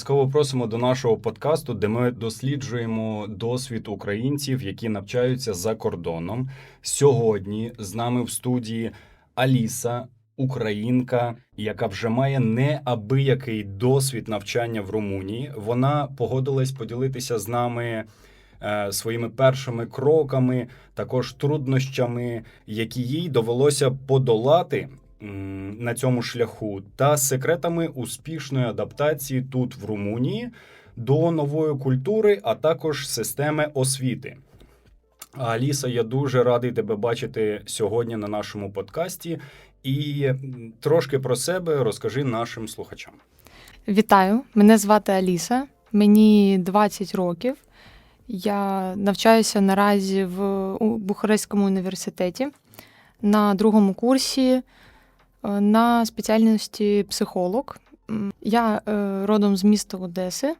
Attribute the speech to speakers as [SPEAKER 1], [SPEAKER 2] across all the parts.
[SPEAKER 1] Ласкаво просимо до нашого подкасту, де ми досліджуємо досвід українців, які навчаються за кордоном. Сьогодні з нами в студії Аліса, українка, яка вже має неабиякий досвід навчання в Румунії. Вона погодилась поділитися з нами е, своїми першими кроками, також труднощами, які їй довелося подолати на цьому шляху, та секретами успішної адаптації тут в Румунії до нової культури, а також системи освіти. Аліса, я дуже радий тебе бачити сьогодні на нашому подкасті. І трошки про себе розкажи нашим слухачам.
[SPEAKER 2] Вітаю, мене звати Аліса, мені 20 років. Я навчаюся наразі в Бухарестському університеті на другому курсі на спеціальності психолог. Я е, родом з міста Одеси.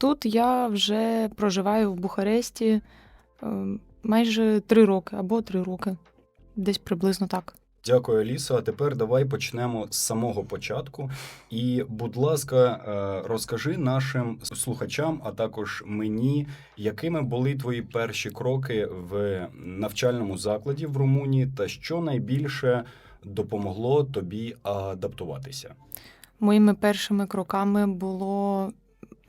[SPEAKER 2] Тут я вже проживаю в Бухаресті е, майже три роки або три роки, десь приблизно так.
[SPEAKER 1] Дякую, Алісо. А тепер давай почнемо з самого початку. І, будь ласка, е, розкажи нашим слухачам, а також мені, якими були твої перші кроки в навчальному закладі в Румунії, та що найбільше допомогло тобі адаптуватися.
[SPEAKER 2] Моїми першими кроками було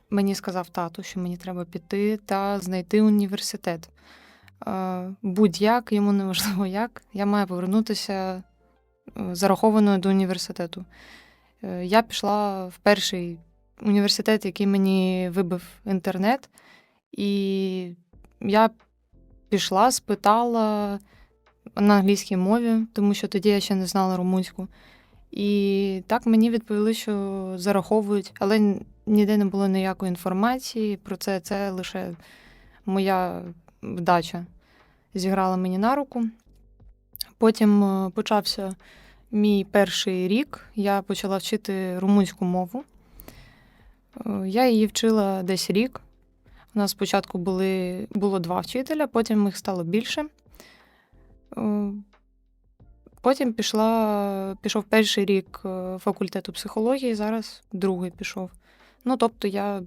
[SPEAKER 2] мені сказав тато, що мені треба піти та знайти університет. Будь-як, йому не важливо як, я маю повернутися е, зарахованою до університету. Е, Я пішла в перший університет, який мені вибив інтернет, і я пішла, спитала на англійській мові, тому що тоді я ще не знала румунську. І так мені відповіли, що зараховують, але ніде не було ніякої інформації про це. Це лише моя вдача зіграла мені на руку. Потім е, почався мій перший рік. Я почала вчити румунську мову. Е, Я її вчила десь рік. У нас спочатку були, було два вчителя, потім їх стало більше. Потім пішла, пішов перший рік е, факультету психології, зараз другий пішов. Ну, тобто я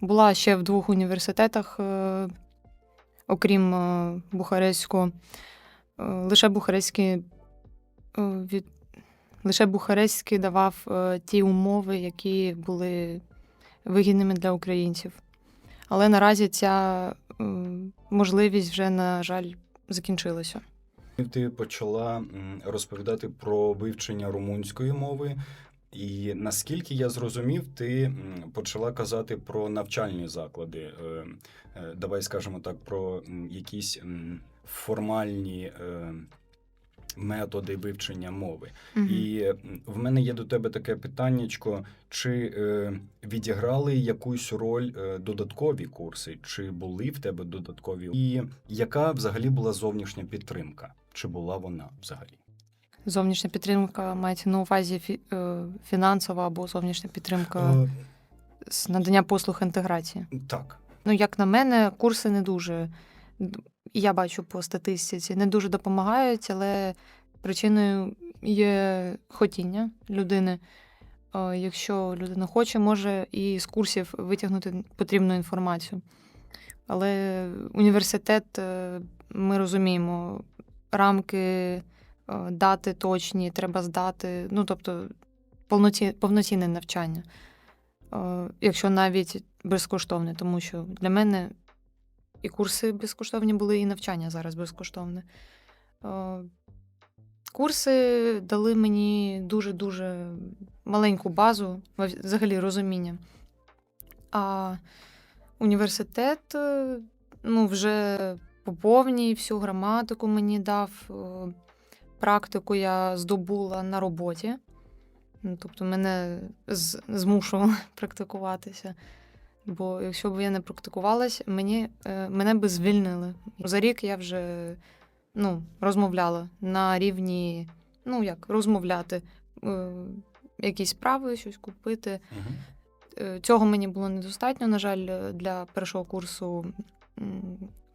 [SPEAKER 2] була ще в двох університетах, е, окрім е, Бухарестського. Лише Бухарестський, від... лише Бухарестський давав ті умови, які були вигідними для українців. Але наразі ця можливість вже, на жаль, закінчилася.
[SPEAKER 1] Ти почала розповідати про вивчення румунської мови, і наскільки я зрозумів, ти почала казати про навчальні заклади. Е, е, Давай скажемо так, про якісь формальні е, методи вивчення мови. І в мене є до тебе таке питаннячко: чи е, відіграли якусь роль е, додаткові курси, чи були в тебе додаткові, і яка взагалі була зовнішня підтримка? Чи була вона взагалі?
[SPEAKER 2] Зовнішня підтримка мається на увазі фі- е, фінансова або зовнішня підтримка
[SPEAKER 1] Е,
[SPEAKER 2] з надання послуг інтеграції.
[SPEAKER 1] так.
[SPEAKER 2] Ну, як на мене, курси не дуже, я бачу по статистиці, не дуже допомагають, але причиною є хотіння людини. Е, Якщо людина хоче, може і з курсів витягнути потрібну інформацію. Але університет, е, ми розуміємо, рамки, е, дати точні, треба здати. Ну, тобто, повноцінне навчання. Якщо навіть безкоштовне, тому що для мене і курси безкоштовні були, і навчання зараз безкоштовне. Е, Курси дали мені дуже-дуже маленьку базу, взагалі розуміння. А університет е, ну, вже по повній всю граматику мені дав. е, Практику я здобула на роботі. Ну, Тобто мене змушували практикуватися. Бо якщо б я не практикувалась, мені, е, мене би звільнили. За рік я вже ну, розмовляла на рівні, ну як, розмовляти, е, якісь справи, щось купити.
[SPEAKER 1] Угу.
[SPEAKER 2] Цього мені було недостатньо, на жаль, для першого курсу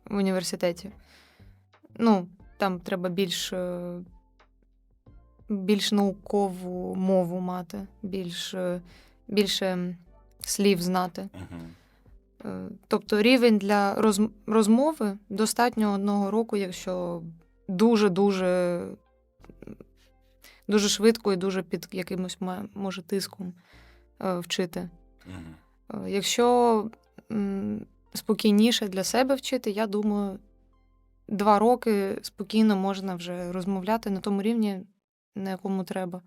[SPEAKER 2] в університеті. Ну, там треба більш, більш наукову мову мати, більш, більше слів знати.
[SPEAKER 1] Угу.
[SPEAKER 2] Тобто рівень для роз- розмови достатньо одного року, якщо дуже-дуже дуже швидко і дуже під якимось може тиском е, вчити.
[SPEAKER 1] Угу.
[SPEAKER 2] Якщо спокійніше для себе вчити, я думаю, два роки спокійно можна вже розмовляти на тому рівні, на якому треба.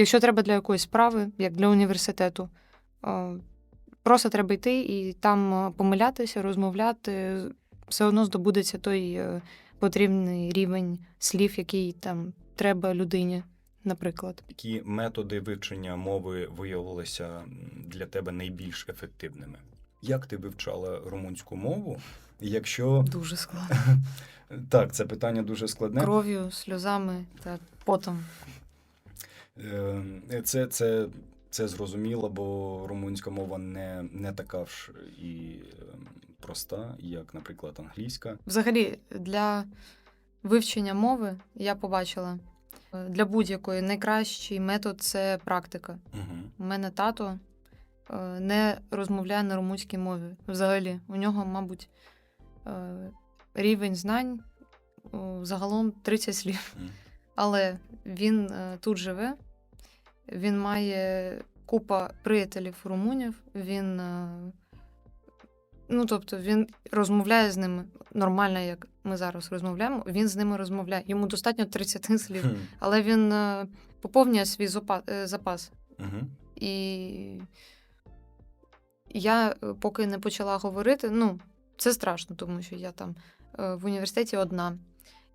[SPEAKER 2] Якщо треба для якоїсь справи, як для університету, просто треба йти і там помилятися, розмовляти, все одно здобудеться той е, потрібний рівень слів, який там треба людині, наприклад.
[SPEAKER 1] Які методи вивчення мови виявилися для тебе найбільш ефективними? Як ти вивчала румунську мову? Якщо
[SPEAKER 2] Дуже складно.
[SPEAKER 1] так, це питання дуже складне.
[SPEAKER 2] Кров'ю, сльозами та потом.
[SPEAKER 1] Е, Це, це, це зрозуміло, бо румунська мова не, не така ж і ем, проста, як, наприклад, англійська.
[SPEAKER 2] Взагалі, для вивчення мови я побачила е, для будь-якої найкращий метод це практика.
[SPEAKER 1] Угу.
[SPEAKER 2] У мене тато е, не розмовляє на румунській мові. Взагалі, у нього, мабуть, рівень знань загалом 30 слів.
[SPEAKER 1] Мгм.
[SPEAKER 2] Але він тут живе, він має купа приятелів румунів, він. е, Ну, тобто він розмовляє з ними нормально, як ми зараз розмовляємо. Він з ними розмовляє. Йому достатньо 30 слів, але він е, поповнює свій е, запас.
[SPEAKER 1] Угу.
[SPEAKER 2] І я поки не почала говорити, ну, це страшно, тому що я там в університеті одна.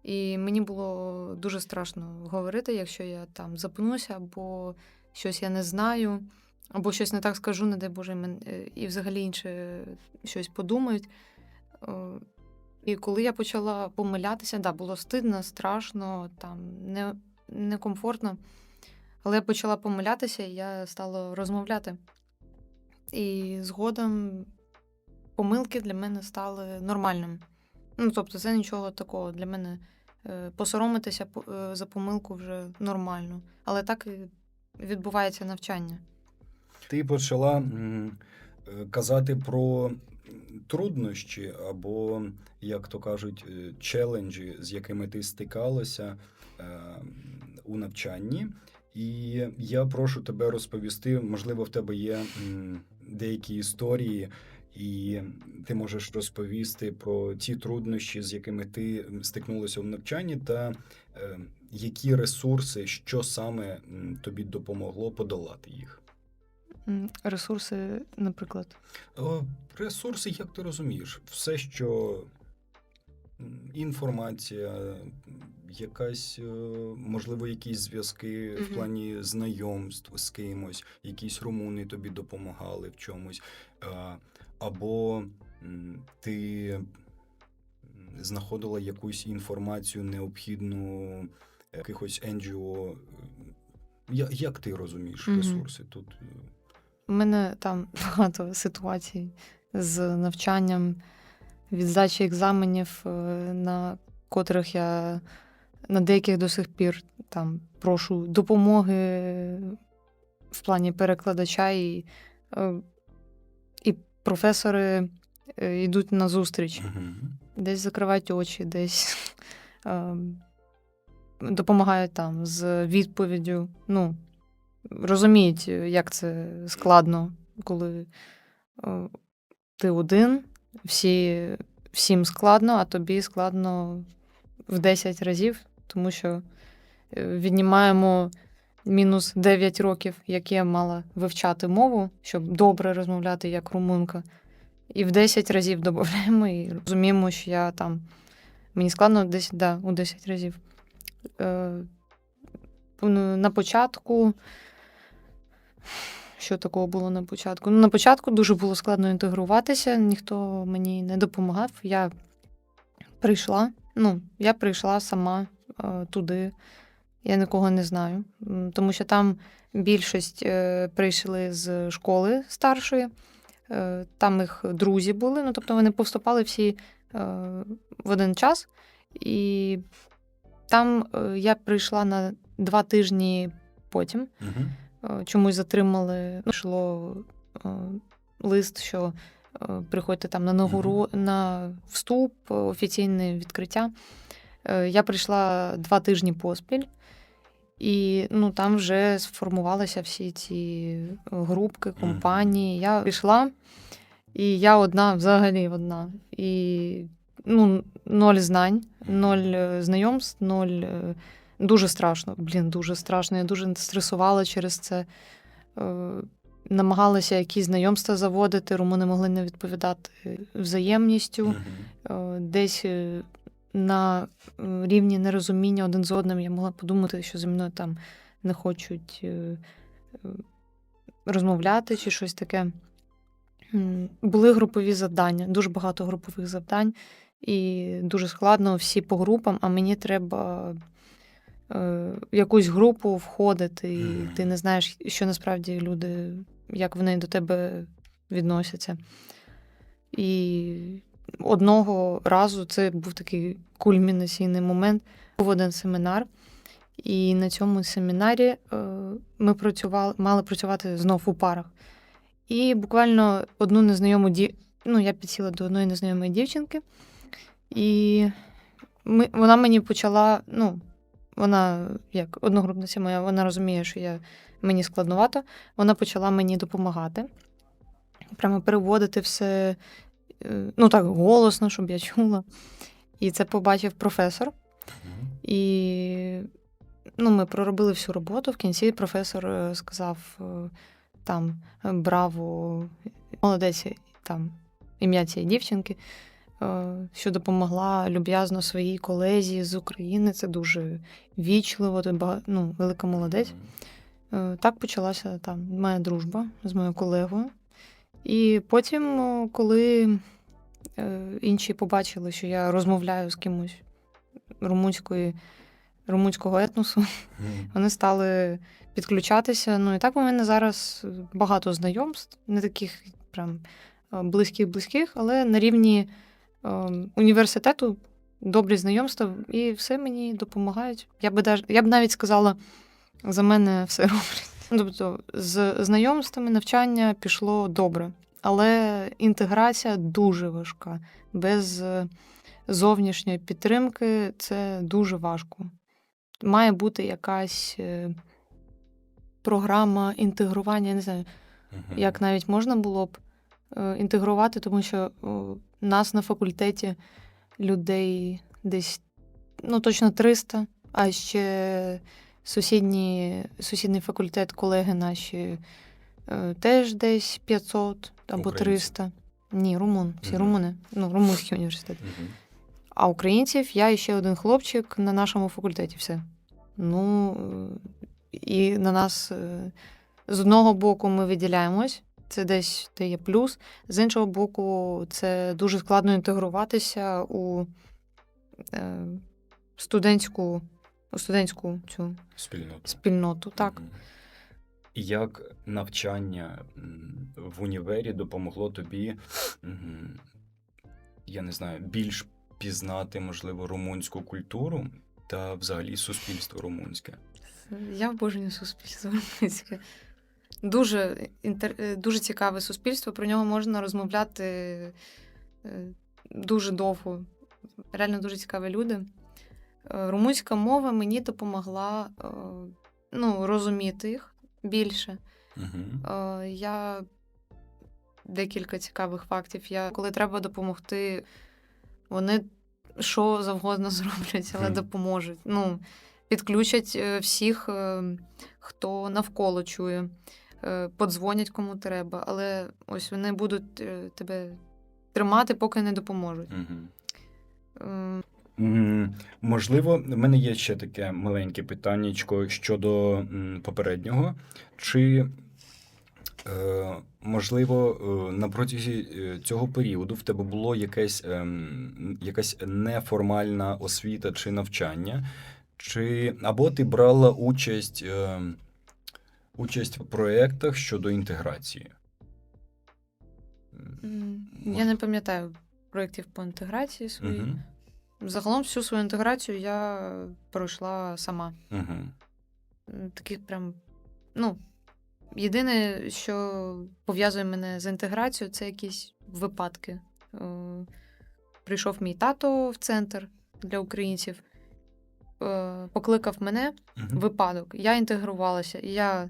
[SPEAKER 2] І мені було дуже страшно говорити, якщо я там запнуся, або щось я не знаю, або щось не так скажу, не дай Боже, е, і взагалі інше щось подумають. Е, І коли я почала помилятися, да, було стидно, страшно, там не, некомфортно. Але я почала помилятися, і я стала розмовляти. І згодом помилки для мене стали нормальним. Ну, тобто, це нічого такого для мене е, посоромитися по- е, за помилку вже нормально. Але так відбувається навчання.
[SPEAKER 1] Ти почала е, казати про труднощі або, як то кажуть, е, челенджі, з якими ти стикалася е, у навчанні. І я прошу тебе розповісти, можливо, в тебе є деякі історії, і ти можеш розповісти про ті труднощі, з якими ти стикнулася в навчанні, та е, які ресурси, що саме тобі допомогло подолати їх.
[SPEAKER 2] Ресурси, наприклад.
[SPEAKER 1] Ресурси, як ти розумієш, все, що інформація, якась, е, можливо, якісь зв'язки в плані знайомств з кимось, якісь румуни тобі допомагали в чомусь, або ти знаходила якусь інформацію необхідну е, якихось NGO. Я- Як ти розумієш ресурси тут? е,
[SPEAKER 2] У мене там багато ситуацій з навчанням, від здачі екзаменів, е, на котрих я на деяких до сих пір там прошу допомоги в плані перекладача, і, е, і професори е, йдуть на зустріч. Десь закривають очі, десь е, допомагають там з відповіддю. Ну, розуміють, як це складно, коли е, ти один, всі, всім складно, а тобі складно в 10 разів, тому що е, віднімаємо мінус 9 років, як я мала вивчати мову, щоб добре розмовляти як румунка. І в 10 разів додаємо і розуміємо, що я там. Мені складно десь, да, у 10 разів. Е, ну, на початку. Що такого було на початку? Ну, на початку дуже було складно інтегруватися, ніхто мені не допомагав. Я прийшла. Ну, я прийшла сама е, туди. Я нікого не знаю. Тому що там більшість е, прийшли з школи старшої, е, там їх друзі були. Ну, тобто вони повступали всі е, в один час. І там я прийшла на два тижні потім. Е, чомусь затримали. Ну, йшло лист, що приходьте там на нагору на вступ, офіційне відкриття. Я прийшла два тижні поспіль, і ну, там вже сформувалися всі ці групки, компанії. Я прийшла, і я одна, взагалі одна. І ну, ноль знань, ноль е, знайомств, ноль. е, Дуже страшно. Блін, дуже страшно. Я дуже стресувала через це. Е, Намагалася якісь знайомства заводити, румуни могли не відповідати взаємністю. Е, Десь е, на рівні нерозуміння один з одним я могла подумати, що зі мною там не хочуть е, е, розмовляти чи щось таке. Були групові завдання, дуже багато групових завдань, і дуже складно всі по групам, а мені треба е, в якусь групу входити, і ти не знаєш, що насправді люди, як вони до тебе відносяться. І одного разу це був такий кульмінаційний момент. Був один семінар, і на цьому семінарі е, ми працювали, мали працювати знов у парах. І буквально одну незнайому дів... ну, я підсіла до одної незнайомої дівчинки, і ми... вона мені почала, ну, вона як одногрупниця моя, вона розуміє, що я... мені складновато. Вона почала мені допомагати, прямо переводити все, ну так, голосно, щоб я чула. І це побачив професор. І ну, ми проробили всю роботу. В кінці професор е, сказав е, там е, браво, молодець там ім'я цієї дівчинки, е, що допомогла люб'язно своїй колезі з України. Це дуже вічливо, ну, велика молодець. Е, Так почалася там моя дружба з моєю колегою. І потім, коли е, інші побачили, що я розмовляю з кимось румунської, румунського етносу,
[SPEAKER 1] Мгм.
[SPEAKER 2] вони стали підключатися. Ну і так у мене зараз багато знайомств, не таких прям близьких-близьких, але на рівні е, університету добрі знайомства, і все мені допомагають. Я би я б навіть сказала, за мене все роблять. Тобто, з знайомствами навчання пішло добре, але інтеграція дуже важка. Без е, зовнішньої підтримки це дуже важко. Має бути якась е, програма інтегрування, я не знаю,
[SPEAKER 1] Мгм.
[SPEAKER 2] як навіть можна було б е, інтегрувати, тому що нас на факультеті людей десь ну, точно 300, а ще сусідні, сусідній факультет, колеги наші теж десь 500 або
[SPEAKER 1] Українці?
[SPEAKER 2] 300. Ні, румун, всі
[SPEAKER 1] Мгм.
[SPEAKER 2] румуни, ну, румунський університет.
[SPEAKER 1] Мгм.
[SPEAKER 2] А українців я і ще один хлопчик на нашому факультеті. Все. Ну е, і на нас е, з одного боку ми виділяємось, це десь де є плюс. З іншого боку, це дуже складно інтегруватися у е, студентську, у студентську цю
[SPEAKER 1] Спільнота.
[SPEAKER 2] спільноту. Так.
[SPEAKER 1] Мгм. Як навчання в універі допомогло тобі, я не знаю, більш пізнати, можливо, румунську культуру та взагалі суспільство румунське?
[SPEAKER 2] Я обожнюю суспільство румунське. Дуже, інтер... е, дуже цікаве суспільство. Про нього можна розмовляти е, дуже довго. Реально дуже цікаві люди. Е, Румунська мова мені допомогла ну, розуміти їх більше.
[SPEAKER 1] Угу.
[SPEAKER 2] Я декілька цікавих фактів. Я, коли треба допомогти, вони що завгодно зроблять, але
[SPEAKER 1] Мгм.
[SPEAKER 2] допоможуть. Ну, підключать е, всіх, е, хто навколо чує, подзвонять кому треба, але ось вони будуть тебе тримати, поки не допоможуть.
[SPEAKER 1] Угу.
[SPEAKER 2] Ем,
[SPEAKER 1] Можливо, в мене є ще таке маленьке питаннячко щодо попереднього. Чи е, можливо е, на протязі е, цього періоду в тебе було якесь, ем, якась неформальна освіта чи навчання, чи або ти брала участь, е, участь в проєктах щодо інтеграції?
[SPEAKER 2] Я не пам'ятаю проєктів по інтеграції своїй.
[SPEAKER 1] Угу.
[SPEAKER 2] Загалом всю свою інтеграцію я пройшла сама.
[SPEAKER 1] Угу.
[SPEAKER 2] Таких прям, ну, Єдине, що пов'язує мене з інтеграцією, це якісь випадки. Е, Прийшов мій тато в центр для українців, е, покликав мене
[SPEAKER 1] Мгм.
[SPEAKER 2] випадок. Я інтегрувалася, і я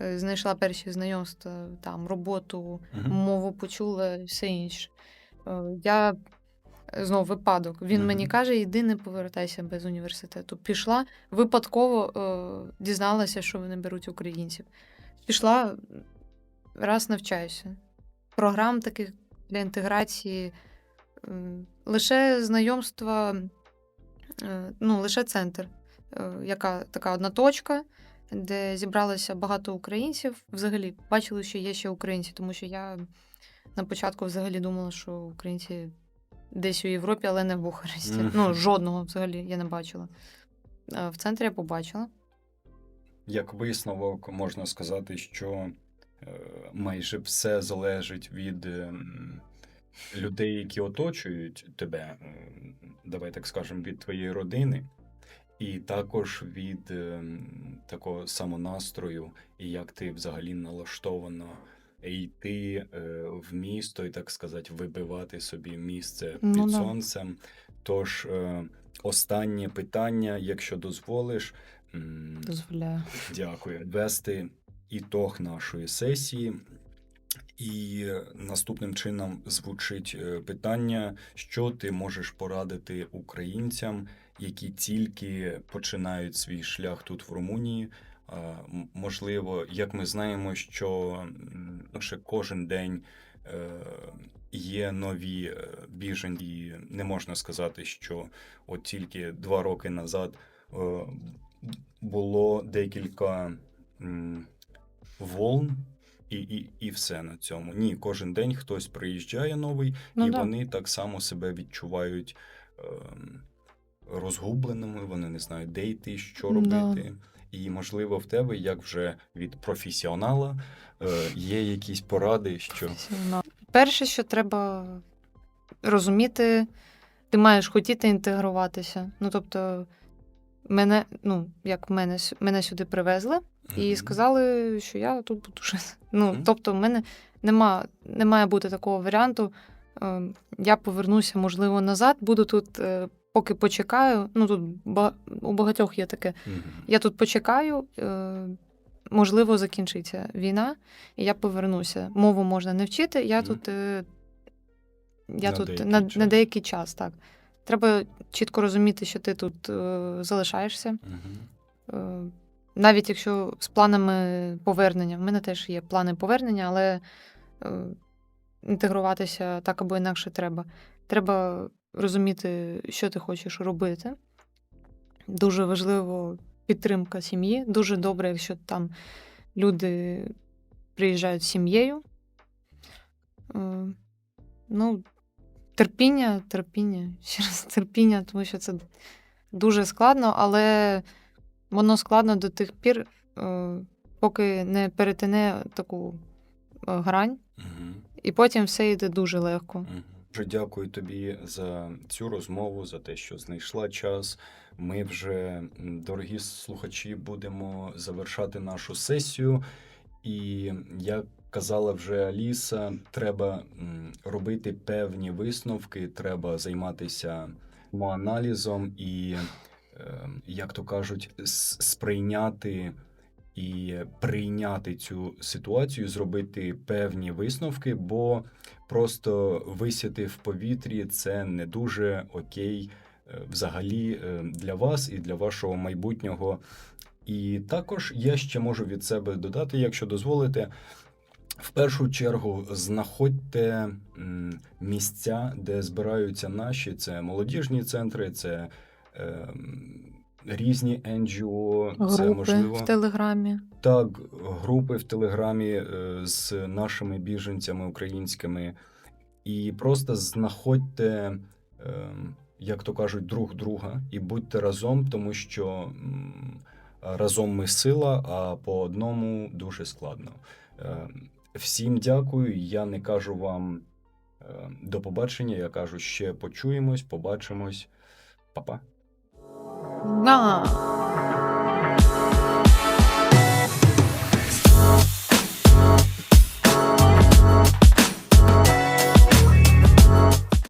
[SPEAKER 2] е, знайшла перші знайомства, там, роботу,
[SPEAKER 1] Мгм.
[SPEAKER 2] мову почула, все інше. Я е, знов випадок. Він мені каже: йди не повертайся без університету. Пішла, випадково е, дізналася, що вони беруть українців. Пішла, раз навчаюся. Програм таких для інтеграції. м, Лише знайомства, е, ну, лише центр, е, яка така одна точка, де зібралося багато українців. Взагалі, бачили, що є ще українці, тому що я на початку взагалі думала, що українці десь у Європі, але не в Бухаресті. Ну, жодного взагалі я не бачила. В центрі я побачила.
[SPEAKER 1] Як висновок, можна сказати, що е, майже все залежить від ем, людей, які оточують тебе, давай так скажемо, від твоєї родини, і також від ем, такого самонастрою, і як ти взагалі налаштована йти е, в місто і, так сказати, вибивати собі місце
[SPEAKER 2] Ну
[SPEAKER 1] під
[SPEAKER 2] да.
[SPEAKER 1] сонцем. Тож, е, останнє питання, якщо дозволиш.
[SPEAKER 2] Дозволяю.
[SPEAKER 1] Дякую. Вести ітог нашої сесії. І наступним чином звучить е, питання, що ти можеш порадити українцям, які тільки починають свій шлях тут в Румунії. М- Можливо, як ми знаємо, що ще кожен день е, є нові е, біженці. Не можна сказати, що от тільки два роки назад е, було декілька волн, і, і, і все на цьому. Ні, кожен день хтось приїжджає новий,
[SPEAKER 2] Ну
[SPEAKER 1] і
[SPEAKER 2] да.
[SPEAKER 1] вони так само себе відчувають ем, розгубленими, вони не знають, де йти, що
[SPEAKER 2] Да.
[SPEAKER 1] І, можливо, в тебе, як вже від професіонала, е, є якісь поради, що
[SPEAKER 2] Перше, що треба розуміти, ти маєш хотіти інтегруватися. Ну, тобто, мене, ну, як мене, мене сюди привезли і
[SPEAKER 1] Мгм.
[SPEAKER 2] сказали, що я тут буду жити. Ну,
[SPEAKER 1] Мгм.
[SPEAKER 2] тобто, в мене нема, не має бути такого варіанту. е, Я повернуся, можливо, назад, буду тут, е, поки почекаю. Ну, тут у багатьох є таке. Я тут почекаю, е, можливо, закінчиться війна, і я повернуся. Мову можна не вчити. Я тут, е, я
[SPEAKER 1] На
[SPEAKER 2] тут
[SPEAKER 1] деякий
[SPEAKER 2] на, на деякий час, так. Треба чітко розуміти, що ти тут е, залишаєшся.
[SPEAKER 1] Мгм.
[SPEAKER 2] Е, навіть якщо з планами повернення, в мене теж є плани повернення, але е, інтегруватися так або інакше треба. Треба розуміти, що ти хочеш робити. Дуже важливо підтримка сім'ї. Дуже добре, якщо там люди приїжджають з сім'єю. Е, Ну, терпіння, терпіння, ще раз терпіння, тому що це дуже складно, але воно складно до тих пір, е, поки не перетине таку е, грань,
[SPEAKER 1] Мгм.
[SPEAKER 2] і потім все йде дуже легко.
[SPEAKER 1] Мгм. Дуже дякую тобі за цю розмову, за те, що знайшла час. Ми вже, дорогі слухачі, будемо завершати нашу сесію. І як казала вже Аліса, треба робити певні висновки, треба займатися аналізом і, е, як то кажуть, сприйняти і прийняти цю ситуацію, зробити певні висновки, бо просто висіти в повітрі це не дуже окей е, взагалі е, для вас і для вашого майбутнього. І також я ще можу від себе додати, якщо дозволите. В першу чергу знаходьте місця, де збираються наші. Це молодіжні центри, це ем, різні NGO, це можливо
[SPEAKER 2] в Телеграмі.
[SPEAKER 1] так, групи в Телеграмі е, з нашими біженцями українськими. І просто знаходьте, е, як то кажуть, друг друга і будьте разом, тому що разом ми сила, а по одному дуже складно. Е, Всім дякую. Я не кажу вам е, до побачення. Я кажу, ще почуємось, побачимось. Па-па.
[SPEAKER 2] 那